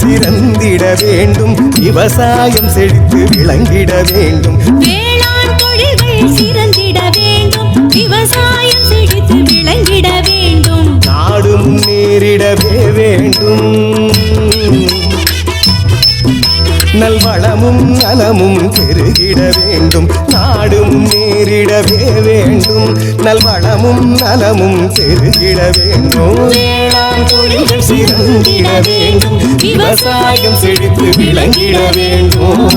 சிறந்திட வேண்டும். விவசாயம் செழித்து விளங்கிட வேண்டும். வேளாண் தொழில்கள் சிறந்திட வேண்டும். விவசாயம் செழித்து விளங்கிட வேண்டும். நாடு முன்னேறிடவே வேண்டும். நல்வளமும் நலமும் பெருகிட வேண்டும். நாடும் நேரிடவே வேண்டும். நல்வளமும் நலமும் பெருகிட வேண்டும். வேளாண் தொழில்கள் சிறந்திட வேண்டும். விவசாயம் செழித்து விளங்கிட வேண்டும்.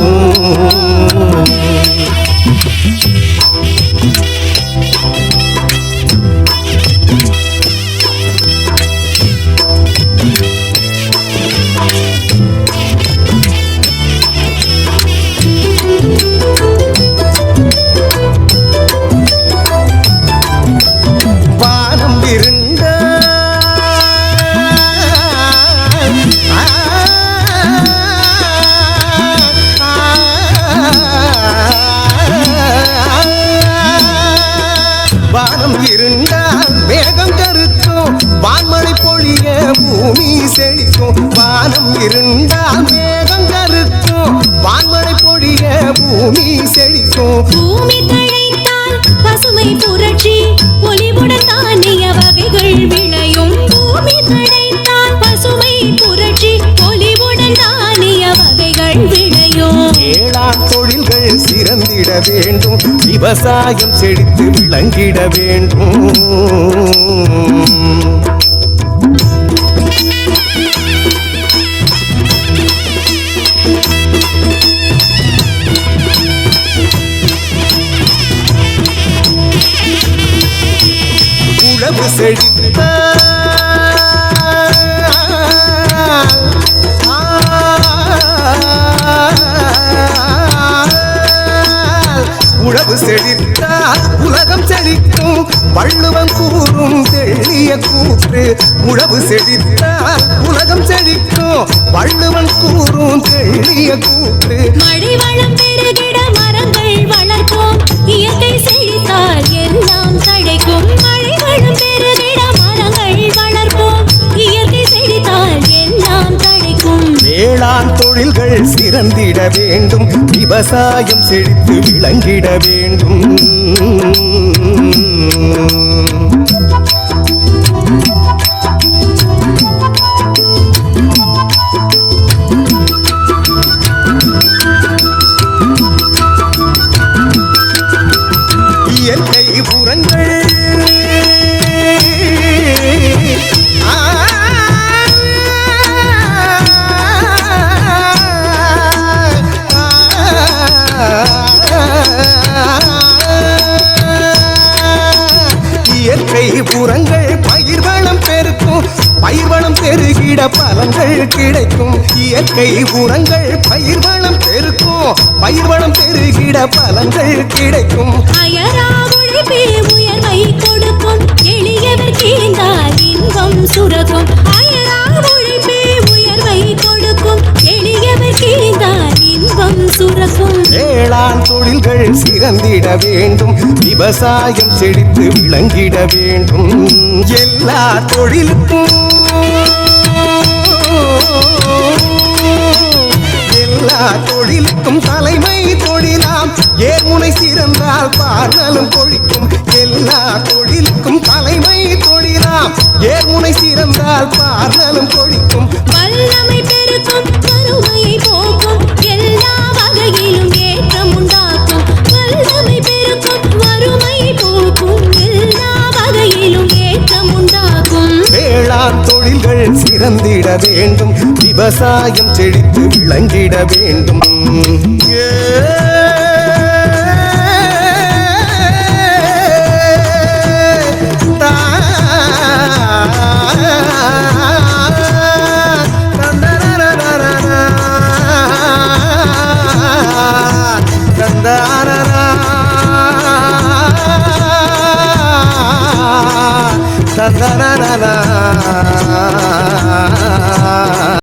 வானம் இருந்தால் மேகம் கருக்கும் வான்மழை பொழிய பூமி செழிக்கும். வானம் இருந்தால் மேகம் கருக்கும் வான்மழை பொழிய பூமி செழிக்கும். பூமி தழைத்தால் பசுமை புரட்சி பொலிவுடன் தானிய வகைகள் விளையும். பூமி தழைத்தால் பசுமை புரட்சி பொலிவுடன் தானிய வகைகள் விளையும். வேளாண் தொழில்கள் சிறந்திட வேண்டும். விவசாயம் செழித்து விளங்கிட வேண்டும். உழவு செழித்த செழிக்கும் வள்ளுவம் கூறும் தெளிய கூற்று உழவு செழித்தால் உலகம் செழிக்கும். வள்ளுவன் கூறும் தெளிய கூற்று. மழை வளம் பெருகிட மரங்கள் வளர்ப்போம். இயற்கை செழித்தால் எல்லாம் தழைக்கும் தொழில்கள் சிறந்திட வேண்டும். விவசாயம் செழித்து விளங்கிட வேண்டும். இயற்கை உரங்கள் வளம் பெருக்கும். பயிர்வளம் பெருகிட பலன்கள் கிடைக்கும். இயற்கை உரங்கள் பயிர்வளம் பெருக்கும். பயிர்வளம் பெருகிட பலன்கள் கிடைக்கும். உயர்வை கொடுக்கும். எளியவர் கீழ்ந்தால் இன்பம் சுரக்கும். அயரா உழைப்பே செல்வம் இன்பம் சுரக்கும். வேளாண் தொழில்கள் சிறந்திட வேண்டும். விவசாயம் செழித்து விளங்கிட வேண்டும். எல்லா தொழிலுக்கும் எல்லா தொழிலுக்கும் தலைமை தொழிலாம். ஏர்முனை சிறந்தால் பார்நலும் கொழிக்கும் எல்லா தொழிலுக்கும் தலைமை தொழிலாம். ஏர்முனை சிறந்தால் பார்நலும் கொழி வகையிலும் ஏற்றம் உண்டாக்கும் வேளாண் தொழில்கள் சிறந்திட வேண்டும். விவசாயம் செழித்து விளங்கிட வேண்டும். ஏ na na na na